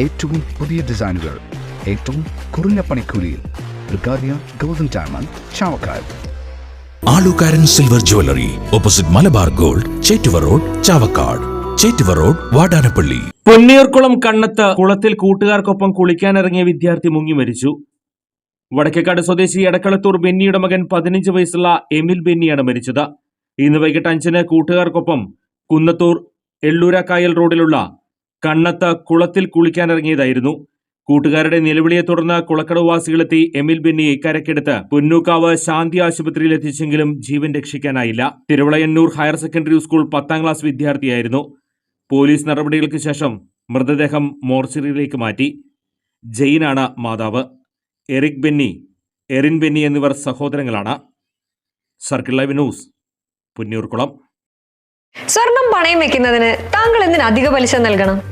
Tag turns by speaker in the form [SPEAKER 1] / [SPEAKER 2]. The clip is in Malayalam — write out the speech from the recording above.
[SPEAKER 1] ഏറ്റവും പുതിയ ഡിസൈനുകൾ ഏറ്റവും കുറഞ്ഞ പണിക്കൂലിയിൽ ബ്രിഗാദിയ golden diamond Chavakkad.
[SPEAKER 2] ആലുകാരൻ silver jewellery opposite Malabar gold Chettuva road Chavakkad. Chettuva road Vadanappally.
[SPEAKER 3] Ponniyoorkulam Kannath കുളത്തിൽ കൂട്ടുകാർക്കൊപ്പം കുളിക്കാനിറങ്ങിയ വിദ്യാർത്ഥി മുങ്ങി മരിച്ചു. വടക്കേക്കാട് സ്വദേശി എടക്കളത്തൂർ ബെന്നിയുടെ മകൻ പതിനഞ്ച് വയസ്സുള്ള എമിൽ ബെന്നിയാണ് മരിച്ചത്. ഇന്ന് വൈകിട്ട് അഞ്ചിന് കൂട്ടുകാർക്കൊപ്പം കുന്നത്തൂർ എള്ളൂരാക്കായൽ റോഡിലുള്ള കണ്ണത്ത് കുളത്തിൽ കുളിക്കാനിറങ്ങിയതായിരുന്നു. കൂട്ടുകാരുടെ നിലവിളിയെ തുടർന്ന് കുളക്കടവാസികളെത്തി എമിൽ ബെന്നിയെ കരക്കെടുത്ത് പുന്നൂക്കാവ് ശാന്തി ആശുപത്രിയിൽ എത്തിച്ചെങ്കിലും ജീവൻ രക്ഷിക്കാനായില്ല. തിരുവളയന്നൂർ ഹയർ സെക്കൻഡറി സ്കൂൾ പത്താം ക്ലാസ് വിദ്യാർത്ഥിയായിരുന്നു. പോലീസ് നടപടികൾക്ക് ശേഷം മൃതദേഹം മോർച്ചറിയിലേക്ക് മാറ്റി. ജെയിനാണ് മാതാവ്. എറിക് ബെന്നി എറിൻ ബെന്നി എന്നിവർ സഹോദരങ്ങളാണ്. സർക്കിൾ ലൈവ് ന്യൂസ് പുന്നൂർക്കുളം
[SPEAKER 4] സ്വർണം പണയം വെക്കുന്നതിന് താങ്കൾ എന്തിന് അധിക പലിശ നൽകണം?